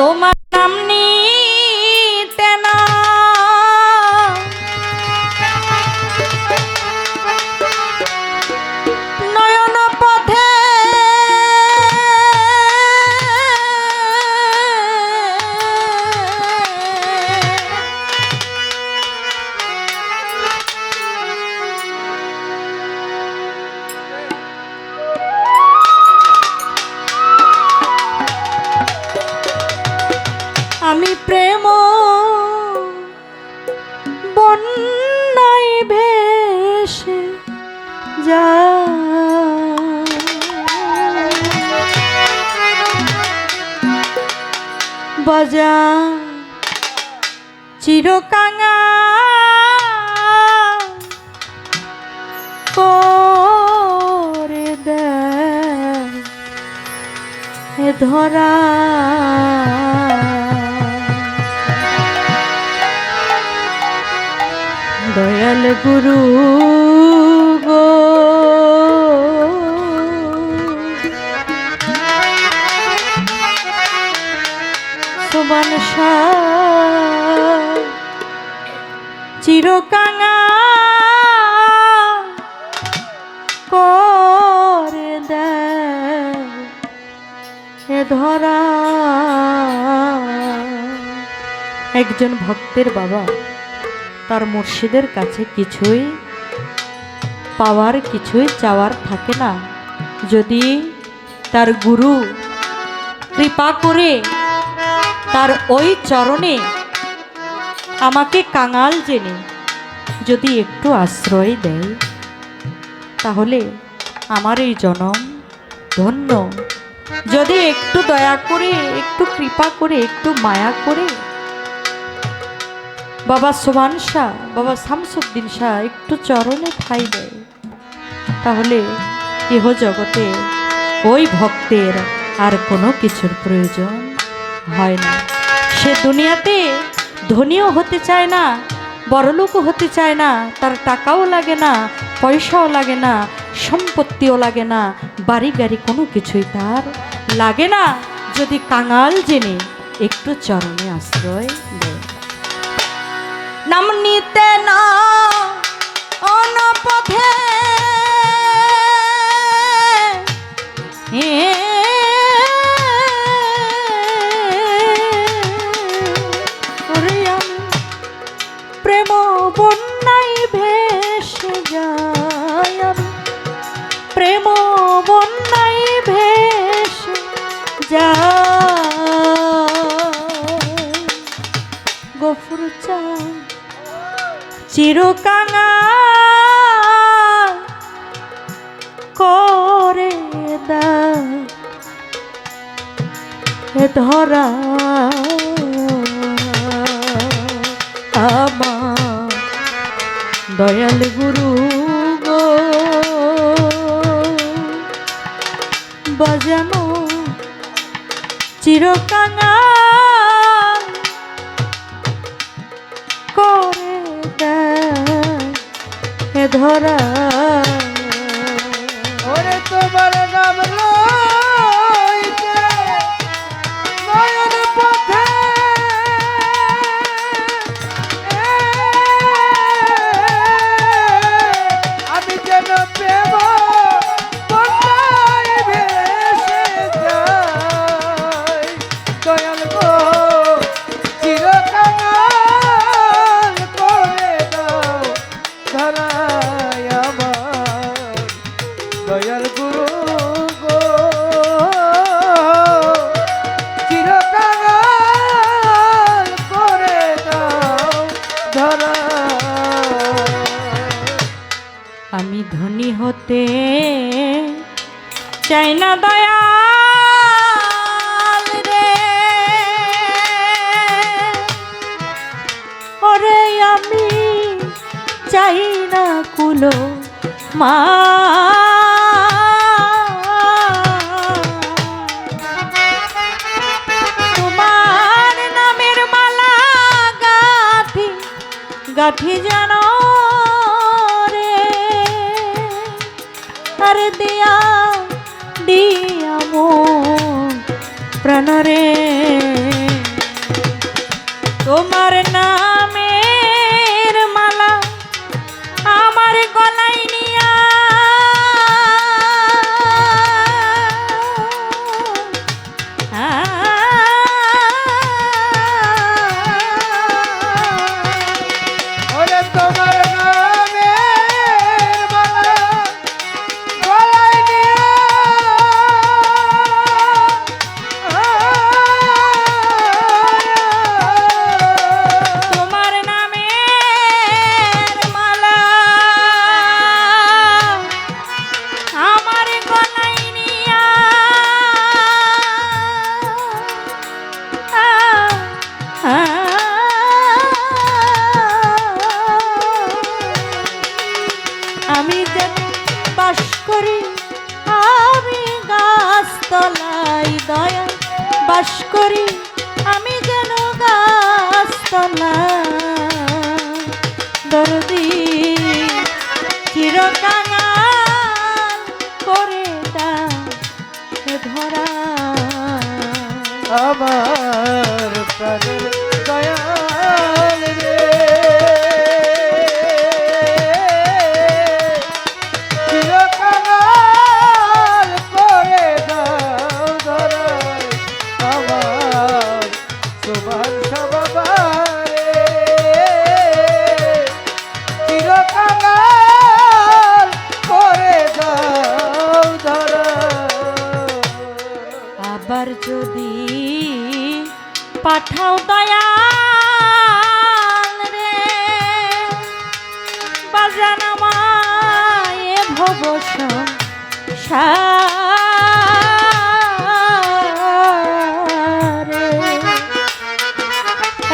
তোমার চিরকাঙা। করে এ ধরা। দয়াল গুরু গো। সমান চিরকাঙা করে ধরা। একজন ভক্তের বাবা তার মুর্শিদের কাছে কিছুই পাওয়ার, কিছুই চাওয়ার থাকে না। যদি তার গুরু কৃপা করে তার ওই চরণে আমাকে কাঙাল জেনে যদি একটু আশ্রয় দেয়, তাহলে আমার এই জনম ধন্য। যদি একটু দয়া করে, একটু কৃপা করে, একটু মায়া করে, বাবা সোমান শাহ, বাবা শামসুদ্দিন শাহ একটু চরণে ঠাই দেয়, তাহলে ইহ জগতে ওই ভক্তের আর কোনো কিছুর প্রয়োজন হয় না। সে দুনিয়াতে ধনীও হতে চায় না বড়লোকও হতে চায় না, তার টাকাও লাগে না, পয়সাও লাগে না, সম্পত্তিও লাগে না বাড়ি গাড়ি কোনো কিছুই তার লাগে না। যদি কাঙাল জেনে একটু চরণে আশ্রয় দেয় নাম নিতে না, অনপথে যাই আমি প্রেম বন্যায় ভেসে যাই গফুর চাঁদ চিরকাঙা করে দা ধরা দয়াল গুরু গো। বাজানো চিরকাঙা করে দেয়। ধরা আমি ধনী হতে চাই না দয়া চাই না কুলো মা। তোমার নামের মালা গাথি গাথি জান রে। আরে দিয়া দিয়া প্রাণরে। তোমার না ধরা। আমার প্রাণের দয়াল রে। সবাবারে চিরকাল যদি পাঠাও দয়া রে, বাজান আমায় ভব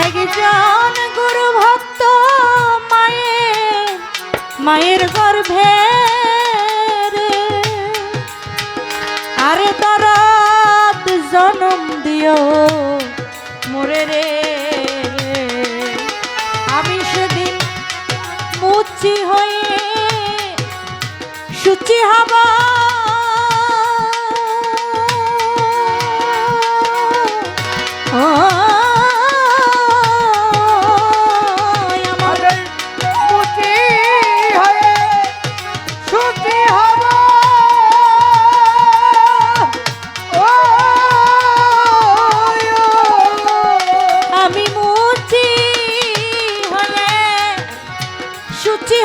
একজন গুরু ভক্ত মায়ের মায়ের গর্ভে আরে জনম মোরে রে। আমি সেদিন মুচি হয়ে সুচি হব সুচি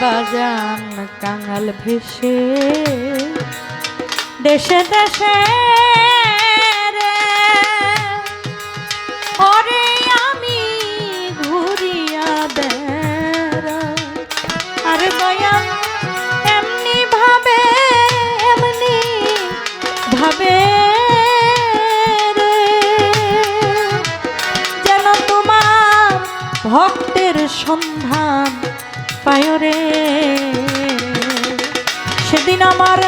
বাজান কাঙাল ভেসে। দেশে দেশে আমি ঘুরিয়া আরে এমনি ভাবে যেন তোমার ভক্তের সন্ধান পায় রে সেদিন আমার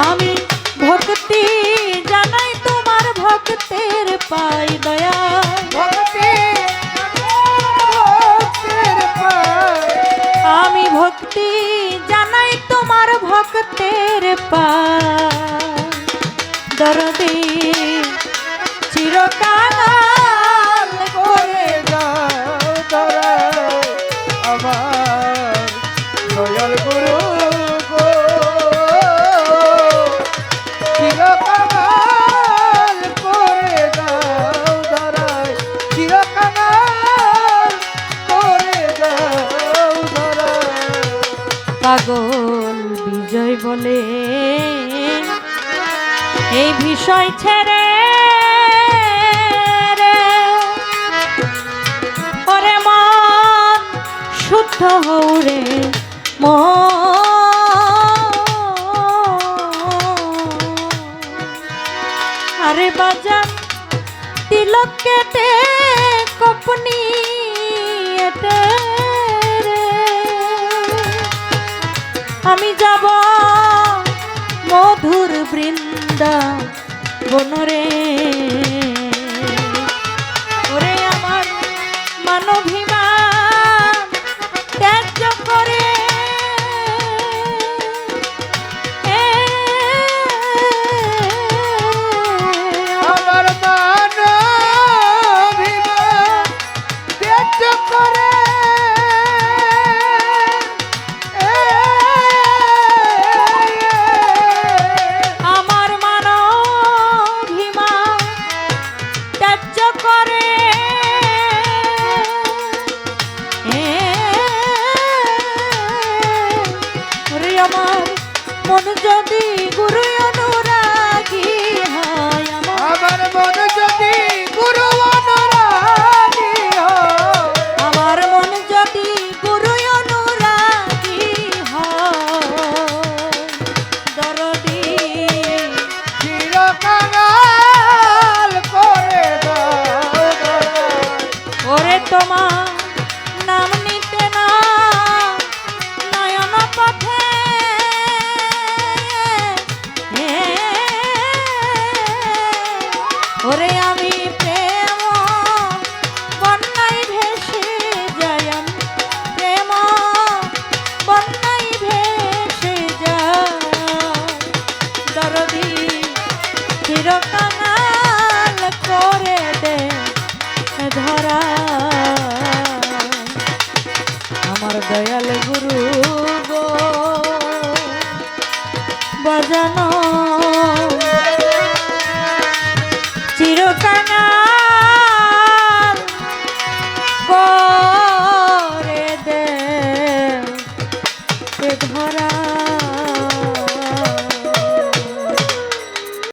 আমি ভক্তি জানাই তোমার ভক্তের পাই দয়া। ভক্তি আমি ভক্তি জানাই তোমার ভক্তের পাই দরদে চিরকাল করে আমার এই বিষয় ছেড়ে ওরে মন, শুদ্ধ হৌরে মন আরে বাজান তিলক কেটে কপনি। আমি যাব মধুর বৃন্দা বনরে। ওরে আমার মানভিমান